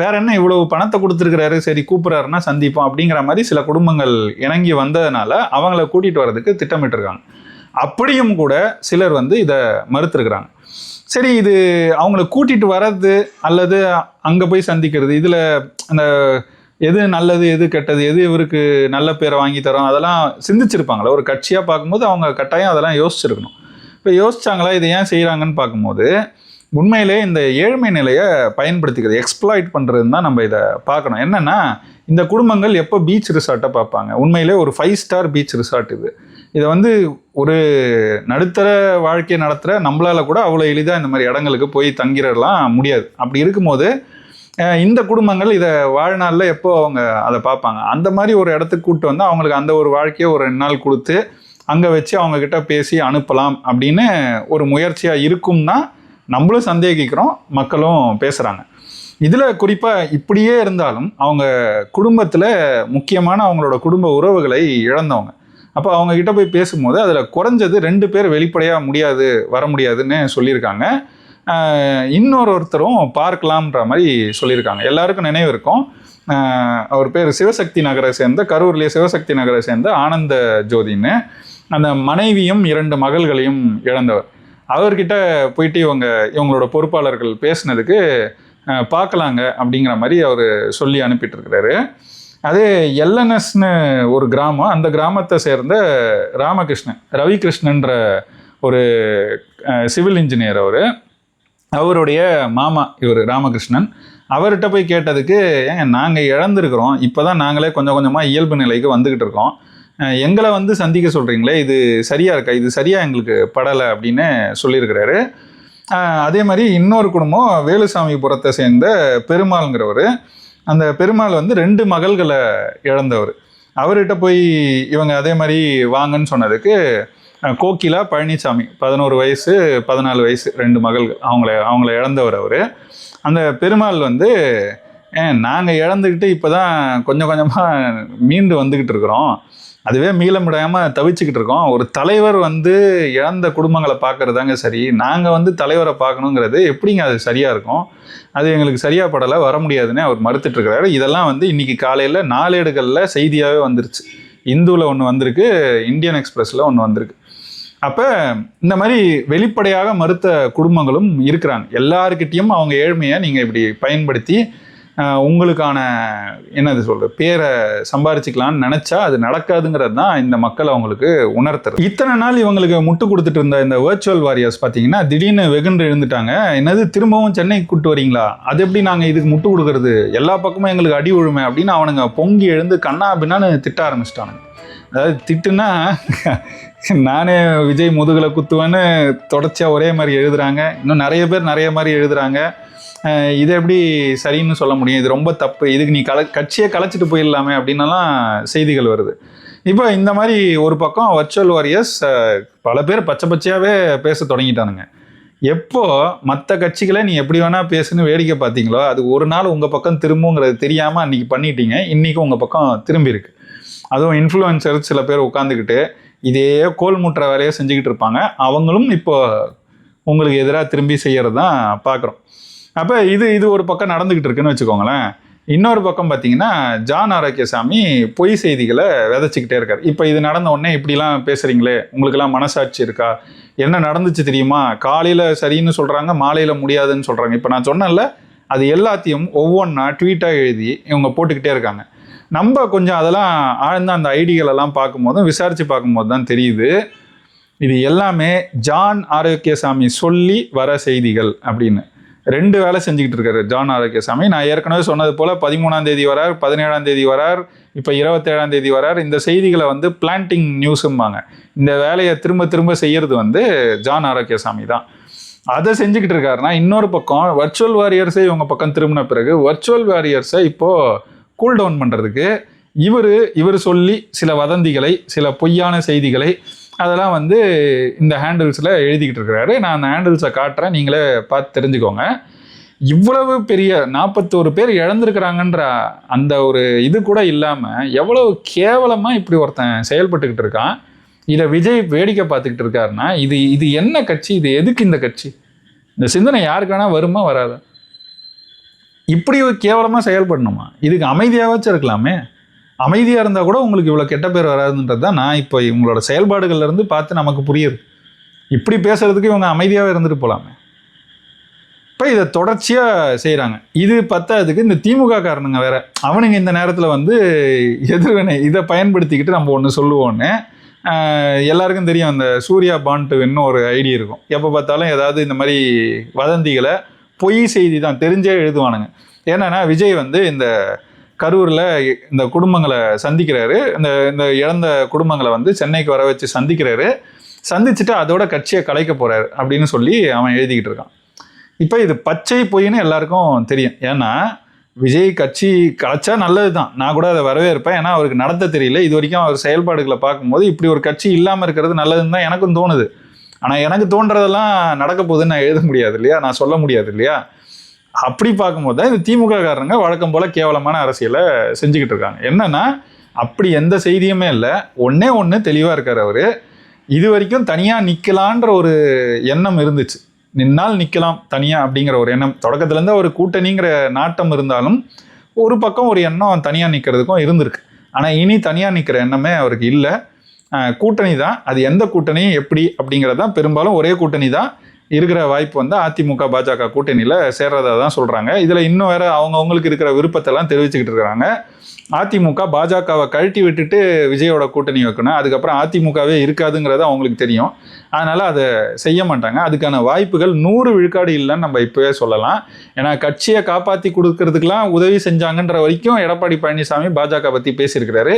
வேற என்ன இவ்வளவு பணத்தை கொடுத்துருக்கிறாரு சரி கூப்பிட்றாருன்னா சந்திப்போம் அப்படிங்கிற மாதிரி சில குடும்பங்கள் இணங்கி வந்ததுனால அவங்கள கூட்டிகிட்டு வர்றதுக்கு திட்டமிட்டிருக்காங்க. அப்படியும் கூட சிலர் வந்து இதை மறுத்துருக்குறாங்க. சரி இது அவங்கள கூட்டிகிட்டு வர்றது அல்லது அங்கே போய் சந்திக்கிறது இதில் அந்த எது நல்லது எது கெட்டது எது இவருக்கு நல்ல பேரை வாங்கி தரோம் அதெல்லாம் சிந்திச்சிருப்பாங்களா? ஒரு கட்சியாக பார்க்கும்போது அவங்க கட்டாயம் அதெல்லாம் யோசிச்சிருக்கணும். இப்போ யோசிச்சாங்களா? இதை ஏன் செய்கிறாங்கன்னு பார்க்கும்போது உண்மையிலே இந்த ஏழ்மை நிலையை பயன்படுத்திக்கிறது எக்ஸ்ப்ளாய்ட் பண்ணுறதுன்னு தான் நம்ம இதை பார்க்கணும். என்னென்னா இந்த குடும்பங்கள் எப்போ பீச் ரிசார்ட்டை பார்ப்பாங்க? உண்மையிலே ஒரு ஃபைவ் ஸ்டார் பீச் ரிசார்ட் இது. இதை வந்து ஒரு நடுத்தர வாழ்க்கையை நடத்துகிற நம்மளால் கூட அவ்வளோ எளிதாக இந்த மாதிரி இடங்களுக்கு போய் தங்கிடலாம் முடியாது. அப்படி இருக்கும்போது இந்த குடும்பங்கள் இதை வாழ்நாளில் எப்போ அவங்க அதை பார்ப்பாங்க? அந்த மாதிரி ஒரு இடத்துக்கு கூப்பிட்டு வந்து அவங்களுக்கு அந்த ஒரு வாழ்க்கையை ஒரு ரெண்டு நாள் கொடுத்து அங்கே வச்சு அவங்க கிட்ட பேசி அனுப்பலாம் அப்படின்னு ஒரு முயற்சியாக இருக்கும்னா நம்மளும் சந்தேகிக்கிறோம் மக்களும் பேசுகிறாங்க இதில் குறிப்பாக இப்படியே இருந்தாலும் அவங்க குடும்பத்தில் முக்கியமான அவங்களோட குடும்ப உறவுகளை இழந்தவங்க. அப்போ அவங்க கிட்ட போய் பேசும்போது அதில் குறைஞ்சது ரெண்டு பேர் வெளிப்படையாக முடியாது வர முடியாதுன்னு சொல்லியிருக்காங்க. இன்னொரு ஒருத்தரும் பார்க்கலாம்ன்ற மாதிரி சொல்லியிருக்காங்க. எல்லாருக்கும் நினைவு இருக்கும். அவர் பேர் சிவசக்தி நகரை சேர்ந்த கரூர்லேயே சிவசக்தி நகரை சேர்ந்த ஆனந்த ஜோதின்னு. அந்த மனைவியும் இரண்டு மகள்களையும் இழந்தவர். அவர்கிட்ட போயிட்டு இவங்க இவங்களோட பொறுப்பாளர்கள் பேசுனதுக்கு பார்க்கலாங்க அப்படிங்கிற மாதிரி அவர் சொல்லி அனுப்பிட்டு இருக்கிறாரு அதே எல்என்எஸ்னு ஒரு கிராமம். அந்த கிராமத்தை சேர்ந்த ராமகிருஷ்ணன் ரவிகிருஷ்ணன்ற ஒரு சிவில் இன்ஜினியர் அவர். அவருடைய மாமா இவர் ராமகிருஷ்ணன் அவர்கிட்ட போய் கேட்டதுக்கு ஏங்க நாங்கள் இழந்திருக்கிறோம். இப்போ தான் நாங்களே கொஞ்சம் கொஞ்சமாக இயல்பு நிலைக்கு வந்துக்கிட்டு இருக்கோம். எங்களை வந்து சந்திக்க சொல்கிறீங்களே இது சரியாக இருக்கா? இது சரியாக எங்களுக்கு படலை? அப்படின்னு சொல்லியிருக்கிறாரு. அதே மாதிரி இன்னொரு குடும்பம் வேலுசாமிபுரத்தை சேர்ந்த பெருமாள்ங்கிறவர். அந்த பெருமாள் வந்து ரெண்டு மகள்களை இழந்தவர். அவர்கிட்ட போய் இவங்க அதே மாதிரி வாங்கன்னு சொன்னதுக்கு கோகிலா பழனிசாமி பதினோரு வயசு பதினாலு வயசு ரெண்டு மகள்கள். அவங்கள அவங்கள இழந்தவர் அவர். அந்த பெருமாள் வந்து நாங்கள் இழந்துக்கிட்டு இப்போ தான் கொஞ்சம் கொஞ்சமாக மீண்டு வந்துக்கிட்டு இருக்கிறோம். அதுவே மீள முடியாமல் தவிச்சுக்கிட்டு இருக்கோம். ஒரு தலைவர் வந்து இழந்த குடும்பங்களை பார்க்கறதாங்க சரி. நாங்கள் வந்து தலைவரை பார்க்கணுங்கிறது எப்படிங்க அது சரியாக இருக்கும்? அது எங்களுக்கு சரியாக படலை வர முடியாதுன்னு அவர் மறுத்துட்டு இருக்கிறாரு இதெல்லாம் வந்து இன்றைக்கி காலையில் நாளேடுகளில் செய்தியாகவே வந்துருச்சு. இந்துவில் ஒன்று வந்திருக்கு இந்தியன் எக்ஸ்பிரஸில் ஒன்று வந்திருக்கு. அப்போ இந்த மாதிரி வெளிப்படையாக மறுத்த குடும்பங்களும் இருக்கிறாங்க. எல்லாருக்கிட்டேயும் அவங்க ஏழ்மையை நீங்கள் இப்படி பயன்படுத்தி உங்களுக்கான என்னது சொல்கிறது பேரை சம்பாரிச்சுக்கலாம்னு நினச்சா அது நடக்காதுங்கிறது தான் இந்த மக்கள் அவங்களுக்கு உணர்த்துறது. இத்தனை நாள் இவங்களுக்கு முட்டு கொடுத்துட்டு இருந்த இந்த வேர்ச்சுவல் வாரியர்ஸ் பார்த்தீங்கன்னா திடீர்னு வெகுண்டு எழுந்துட்டாங்க. என்னது திரும்பவும் சென்னைக்கு கூட்டு வரீங்களா? அது எப்படி நாங்கள் இதுக்கு முட்டு கொடுக்கறது? எல்லா பக்கமும் எங்களுக்கு அடி உழுமை அப்படின்னு அவனுங்க பொங்கி எழுந்து கண்ணா பின்னான்னு திட்ட ஆரம்பிச்சிட்டானுங்க. அதாவது திட்டுனா நானே விஜய் முதுகில் குத்துவேன்னு தொடர்ச்சியாக ஒரே மாதிரி எழுதுகிறாங்க இன்னும் நிறைய பேர் நிறைய மாதிரி எழுதுறாங்க. இது எப்படி சரின்னு சொல்ல முடியும்? இது ரொம்ப தப்பு. இதுக்கு நீ கல கட்சியை கலைச்சிட்டு போயிடலாமே அப்படின்னலாம் செய்திகள் வருது. இப்போ இந்த மாதிரி ஒரு பக்கம் வர்ச்சுவல் வாரியர்ஸ் பல பேர் பச்சை பச்சையாகவே பேச தொடங்கிட்டானுங்க. எப்போ மற்ற கட்சிகளை நீ எப்படி வேணால் பேசுன்னு வேடிக்கை பார்த்தீங்களோ அது ஒரு நாள் உங்கள் பக்கம் திரும்புங்கிறது தெரியாமல் அன்றைக்கி பண்ணிட்டீங்க. இன்றைக்கும் உங்கள் பக்கம் திரும்பியிருக்கு. அதுவும் இன்ஃப்ளூயன்சர் சில பேர் உட்காந்துக்கிட்டு இதே கோல் முட்டுற வேலையை செஞ்சுக்கிட்டு இருப்பாங்க. அவங்களும் இப்போ உங்களுக்கு எதிராக திரும்பி செய்கிறது தான் பார்க்குறோம் அப்போ இது இது ஒரு பக்கம் நடந்துக்கிட்டு இருக்குன்னு வச்சுக்கோங்களேன். இன்னொரு பக்கம் பார்த்தீங்கன்னா ஜான் ஆரோக்கியசாமி பொய் செய்திகளை விதைச்சிக்கிட்டே இருக்கார். இப்போ இது நடந்த உடனே இப்படிலாம் பேசுகிறீங்களே உங்களுக்கெல்லாம் மனசாட்சி இருக்கா? என்ன நடந்துச்சு தெரியுமா? காலையில் சரின்னு சொல்கிறாங்க மாலையில் முடியாதுன்னு சொல்கிறாங்க இப்போ நான் சொன்னேன்ல அது எல்லாத்தையும் ஒவ்வொன்றா ட்வீட்டாக எழுதி இவங்க போட்டுக்கிட்டே இருக்காங்க. நம்ம கொஞ்சம் அதெல்லாம் ஆழ்ந்த அந்த ஐடிகள் எல்லாம் பார்க்கும்போதும் விசாரித்து பார்க்கும்போது தான் தெரியுது. இது எல்லாமே ஜான் ஆரோக்கியசாமி சொல்லி வர செய்திகள் அப்படின்னு. ரெண்டு வேலை செஞ்சுக்கிட்டு இருக்காரு ஜான் ஆரோக்கியசாமி. நான் ஏற்கனவே சொன்னது போல் பதிமூணாம் தேதி வரார் பதினேழாம் தேதி வரார் இப்போ இருபத்தேழாம் தேதி வரார். இந்த செய்திகளை வந்து பிளான்டிங் நியூஸும்பாங்க இந்த வேலையை திரும்ப திரும்ப செய்கிறது வந்து ஜான் ஆரோக்கியசாமி தான். அதை செஞ்சுக்கிட்டு இருக்காருன்னா இன்னொரு பக்கம் வர்ச்சுவல் வாரியர்ஸே இவங்க பக்கம் திரும்பின பிறகு வர்ச்சுவல் வாரியர்ஸை இப்போது கூல் டவுன் பண்ணுறதுக்கு இவர் இவர் சொல்லி சில வதந்திகளை சில பொய்யான செய்திகளை அதெல்லாம் வந்து இந்த ஹேண்டில்ஸில் எழுதிக்கிட்டு இருக்கிறாரு. நான் அந்த ஹேண்டில்ஸை காட்டுறேன். நீங்களே பார்த்து தெரிஞ்சுக்கோங்க. இவ்வளவு பெரிய நாற்பத்தோரு பேர் இழந்திருக்கிறாங்கன்ற அந்த ஒரு இது கூட இல்லாமல் எவ்வளவு கேவலமாக இப்படி ஒருத்தன் செயல்பட்டுக்கிட்டு இருக்கான். இதை விஜய் வேடிக்கை பார்த்துக்கிட்டு இருக்காருன்னா இது இது என்ன கட்சி? இது எதுக்கு இந்த கட்சி? இந்த சிந்தனை யாருக்கு வேணால் வருமா வராதா? இப்படி கேவலமாக செயல்படணுமா? இதுக்கு அமைதியாகவாச்சும் இருக்கலாமே அமைதியாக இருந்தால் கூட உங்களுக்கு இவ்வளோ கெட்ட பேர் வராதுன்றது தான் நான் இப்போ இவங்களோட செயல்பாடுகள்லேருந்து பார்த்து நமக்கு புரியுது. இப்படி பேசுகிறதுக்கு இவங்க அமைதியாகவே இருந்துட்டு போகலாமே இப்போ இதை தொடர்ச்சியாக செய்கிறாங்க இது பத்தாததுக்கு இந்த திமுக காரணங்க வேற. அவனுங்க இந்த நேரத்தில் வந்து எதிர்வினை இதை பயன்படுத்திக்கிட்டு நம்ம ஒன்று சொல்லுவோன்னு எல்லாருக்கும் தெரியும். அந்த சூர்யா பாண்டுன்னு ஒரு ஐடி இருக்கும். எப்போ பார்த்தாலும் ஏதாவது இந்த மாதிரி வதந்திகளை பொய் செய்தி தான் தெரிஞ்சே எழுதுவானுங்க. என்னன்னா விஜய் வந்து இந்த கரூரில் இந்த குடும்பங்களை சந்திக்கிறாரு. இந்த இந்த இழந்த குடும்பங்களை வந்து சென்னைக்கு வர வச்சு சந்திக்கிறாரு. சந்திச்சுட்டு அதோட கட்சியை கலைக்க போகிறாரு அப்படின்னு சொல்லி அவன் எழுதிக்கிட்டு இருக்கான். இப்போ இது பச்சை பொய்ன்னு எல்லாருக்கும் தெரியும். ஏன்னா விஜய் கட்சி கலைச்சா நல்லது தான் நான் கூட அதை வரவேற்பேன். ஏன்னா அவருக்கு நடத்த தெரியல. இது வரைக்கும் அவர் செயல்பாடுகளை பார்க்கும்போது இப்படி ஒரு கட்சி இல்லாமல் இருக்கிறது நல்லதுன்னு தான் எனக்கும் தோணுது. ஆனால் எனக்கு தோன்றதெல்லாம் நடக்க போகுதுன்னு நான் எழுத முடியாது இல்லையா? நான் சொல்ல முடியாது இல்லையா? அப்படி பார்க்கும்போது தான் இந்த திமுக காரங்க வழக்கம் போல் கேவலமான அரசியலை செஞ்சுக்கிட்டு இருக்காங்க. என்னென்னா அப்படி எந்த செய்தியுமே இல்லை. ஒன்றே ஒன்று தெளிவாக இருக்கார் அவர். இது வரைக்கும் தனியாக நிற்கலான்ற ஒரு எண்ணம் இருந்துச்சு. நின்னால் நிற்கலாம் தனியாக அப்படிங்கிற ஒரு எண்ணம். தொடக்கத்துலேருந்து ஒரு கூட்டணிங்கிற நாட்டம் இருந்தாலும் ஒரு பக்கம் ஒரு எண்ணம் தனியாக நிற்கிறதுக்கும் இருந்திருக்கு. ஆனால் இனி தனியாக நிற்கிற எண்ணமே அவருக்கு இல்லை. கூட்டணி தான் அது எந்த கூட்டணி எப்படி அப்படிங்கிறது தான் பெரும்பாலும் ஒரே கூட்டணி தான் இருக்கிற வாய்ப்பு வந்து அதிமுக பாஜக கூட்டணியில் சேர்றதா தான் சொல்கிறாங்க இதில் இன்னும் வேற அவங்கவுங்களுக்கு இருக்கிற விருப்பத்தெல்லாம் தெரிவிச்சுக்கிட்டு இருக்கிறாங்க அதிமுக பாஜகவை கழட்டி விட்டுட்டு விஜயோட கூட்டணி வைக்கணும். அதுக்கப்புறம் அதிமுகவே இருக்காதுங்கிறது அவங்களுக்கு தெரியும். அதனால் அதை செய்ய மாட்டாங்க. அதுக்கான வாய்ப்புகள் நூறு விழுக்காடு இல்லைன்னு நம்ம இப்போவே சொல்லலாம். ஏன்னா கட்சியை காப்பாற்றி கொடுக்கறதுக்கெலாம் உதவி செஞ்சாங்கன்ற வரைக்கும் எடப்பாடி பழனிசாமி பாஜக பற்றி பேசியிருக்கிறாரு.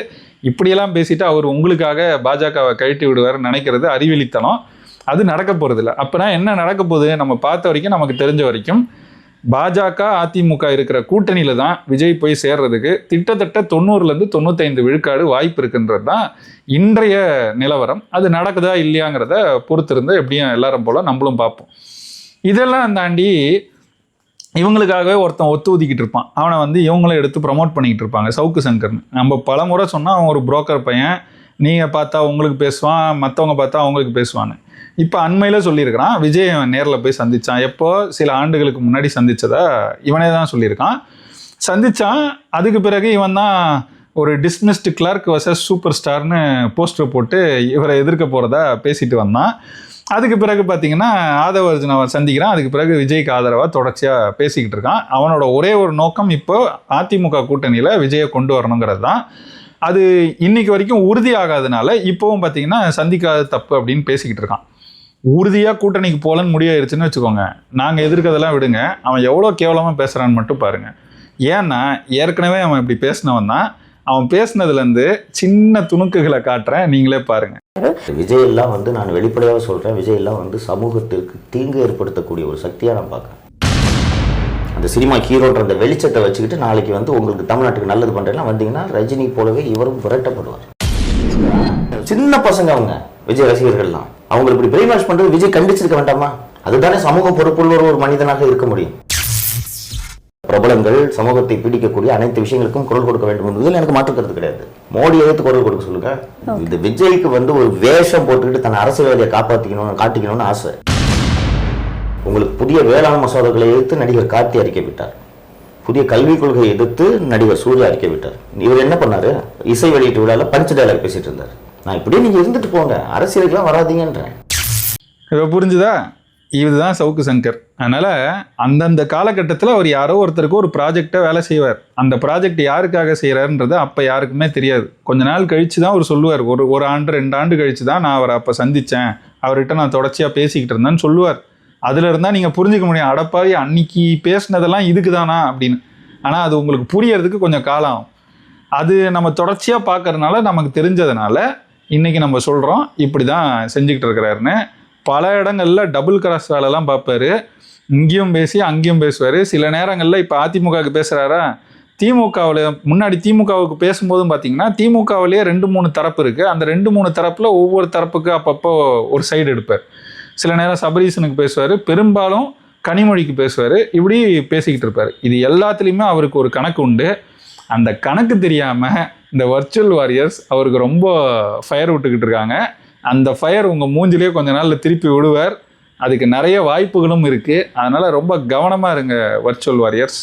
இப்படியெல்லாம் பேசிட்டு அவர் உங்களுக்காக பாஜகவை கழட்டி விடுவார்னு நினைக்கிறது அறிவிலித்தனம். அது நடக்க போகிறதில்ல அப்போனா என்ன நடக்க போகுது? நம்ம பார்த்த வரைக்கும் நமக்கு தெரிஞ்ச வரைக்கும் பாஜக அதிமுக இருக்கிற கூட்டணியில் தான் விஜய் போய் சேர்றதுக்கு கிட்டத்தட்ட தொண்ணூறுலேருந்து தொண்ணூத்தைந்து விழுக்காடு வாய்ப்பு இருக்குன்றது தான் இன்றைய நிலவரம். அது நடக்குதா இல்லையாங்கிறத பொறுத்திருந்து எப்படியும் எல்லாரும் போல நம்மளும் பார்ப்போம். இதெல்லாம் தாண்டி இவங்களுக்காகவே ஒருத்தன் ஒத்து ஊதிக்கிட்டு இருப்பான். அவனை வந்து இவங்களும் எடுத்து ப்ரமோட் பண்ணிக்கிட்டு இருப்பாங்க. சவுக்கு சங்கர்னு. நம்ம பல முறை சொன்னால் அவன் ஒரு புரோக்கர் பையன். நீங்கள் பார்த்தா உங்களுக்கு பேசுவான் மற்றவங்க பார்த்தா அவங்களுக்கு பேசுவான்னு. இப்போ அண்மையில் சொல்லியிருக்கிறான் விஜய் நேரில் போய் சந்திச்சான். எப்போ? சில ஆண்டுகளுக்கு முன்னாடி சந்தித்ததை இவனே தான் சொல்லியிருக்கான். சந்திச்சான் அதுக்கு பிறகு இவன் தான் ஒரு டிஸ்மிஸ்டு கிளார்க் வர்சஸ் சூப்பர் ஸ்டார்னு போஸ்டர் போட்டு இவரை எதிர்க்க போகிறதா பேசிட்டு வந்தான். அதுக்கு பிறகு பார்த்தீங்கன்னா ஆதவ அர்ஜுன் அவன் சந்திக்கிறான். அதுக்கு பிறகு விஜய்க்கு ஆதரவாக தொடர்ச்சியாக பேசிக்கிட்டு இருக்கான். அவனோட ஒரே ஒரு நோக்கம் இப்போ அதிமுக கூட்டணியில் விஜயை கொண்டு வரணுங்கிறது தான். அது இன்னைக்கு வரைக்கும் உறுதி ஆகாதனால இப்போவும் பார்த்தீங்கன்னா சந்திக்காத தப்பு அப்படின்னு பேசிக்கிட்டு இருக்கான். உறுதியாக கூட்டணிக்கு போகலன்னு முடிவாயிருச்சுன்னு வச்சுக்கோங்க. நாங்கள் எதிர்க்கிறதெல்லாம் விடுங்க. அவன் எவ்வளோ கேவலமாக பேசுகிறான்னு மட்டும் பாருங்கள் ஏன்னா ஏற்கனவே அவன் இப்படி பேசினவன் தான். அவன் பேசுனதுலேருந்து சின்ன துணுக்குகளை காட்டுறேன் நீங்களே பாருங்கள் விஜய் எல்லாம் வந்து நான் வெளிப்படையாக சொல்கிறேன் விஜய் எல்லாம் வந்து சமூகத்திற்கு தீங்கு ஏற்படுத்தக்கூடிய ஒரு சக்தியாக நான் பார்க்குறேன். அந்த சினிமா ஹீரோன்ற அந்த வெளிச்சத்தை வச்சுக்கிட்டு நாளைக்கு வந்து உங்களுக்கு தமிழ்நாட்டுக்கு நல்லது பண்ணுறேன்னா வந்தீங்கன்னா ரஜினி போலவே இவரும் விரட்டப்படுவார். சின்ன பசங்க அவங்க விஜய் ரசிகர்கள்லாம். அவங்களை இப்படி பிரெயின் வாஷ் பண்ணுறது விஜய் கண்டிச்சிருக்க வேண்டாமா? அதுதானே சமூக பொறுப்புள்ள ஒரு மனிதனாக இருக்க முடியும். பிரபலங்கள் சமூகத்தை பிடிக்கக்கூடிய அனைத்து விஷயங்களுக்கும் குரல் கொடுக்க வேண்டும் என்பதில் எனக்கு மாற்றுக்கிறது கிடையாது. மோடி எதிர்த்து குரல் கொடுக்க சொல்லுங்க. இந்த விஜய்க்கு வந்து ஒரு வேஷம் போட்டுக்கிட்டு தன் அரசியல்வாதியை காப்பாற்றிக்கணும்னு காட்டிக்கணும்னு ஆசை. உங்களுக்கு புதிய வேளாண் மசோதாக்களை எதிர்த்து நடிகர் கார்த்தி அறிக்கை விட்டார். புதிய கல்விக் கொள்கையை எதிர்த்து நடிகர் சூர்யா அறிக்கை விட்டார். இவர் என்ன பண்ணாரு? இசை வெளியீட்டு விழால பஞ்ச் டயலாக் பேசிட்டு இருந்தார். நான் இப்படியே நீங்க இருந்துட்டு போங்க. அரசியலுக்கெல்லாம் வராதிங்கன்றேன். இப்போ புரிஞ்சுதா? இதுதான் சவுக்கு சங்கர். அதனால அந்தந்த காலகட்டத்தில் அவர் யாரோ ஒருத்தருக்கு ஒரு ப்ராஜெக்டை வேலை செய்வார். அந்த ப்ராஜெக்ட் யாருக்காக செய்கிறாருன்றது அப்போ யாருக்குமே தெரியாது. கொஞ்ச நாள் கழிச்சு தான் அவர் சொல்லுவார். ஒரு ஒரு ஆண்டு ரெண்டு ஆண்டு கழிச்சு தான் நான் அவரை அப்போ சந்தித்தேன் அவர்கிட்ட நான் தொடர்ச்சியாக பேசிக்கிட்டு இருந்தேன்னு சொல்லுவார். அதில் இருந்தால் நீங்கள் புரிஞ்சுக்க முடியும். அடப்பாவி அன்னைக்கு பேசினதெல்லாம் இதுக்கு தானா அப்படின்னு. ஆனால் அது உங்களுக்கு புரியறதுக்கு கொஞ்சம் காலம் ஆகும். அது நம்ம தொடர்ச்சியாக பார்க்கறதுனால நமக்கு தெரிஞ்சதுனால இன்றைக்கி நம்ம சொல்கிறோம் இப்படி தான் செஞ்சுக்கிட்டு இருக்கிறாருன்னு. பல இடங்களில் டபுள் கிராஸ் வேலைலாம் பார்ப்பாரு. இங்கேயும் பேசி அங்கேயும் பேசுவார். சில நேரங்களில் இப்போ அதிமுகவுக்கு பேசுகிறாரா திமுகவில் முன்னாடி திமுகவுக்கு பேசும்போதும் பார்த்தீங்கன்னா திமுகவிலேயே ரெண்டு மூணு தரப்பு இருக்குது அந்த ரெண்டு மூணு தரப்பில் ஒவ்வொரு தரப்புக்கு அப்பப்போ ஒரு சைடு எடுப்பார். சில நேரம் சபரீசனுக்கு பேசுவார். பெரும்பாலும் கனிமொழிக்கு பேசுவார். இப்படி பேசிக்கிட்டு இருப்பார். இது எல்லாத்துலேயுமே அவருக்கு ஒரு கணக்கு உண்டு. அந்த கணக்கு தெரியாமல் இந்த வர்ச்சுவல் வாரியர்ஸ் அவருக்கு ரொம்ப ஃபயர் விட்டுக்கிட்டு இருக்காங்க. அந்த ஃபயர் உங்கள் மூஞ்சிலே கொஞ்ச நாளில் திருப்பி விடுவார். அதுக்கு நிறைய வாய்ப்புகளும் இருக்குது அதனால் ரொம்ப கவனமாக இருங்க வர்ச்சுவல் வாரியர்ஸ்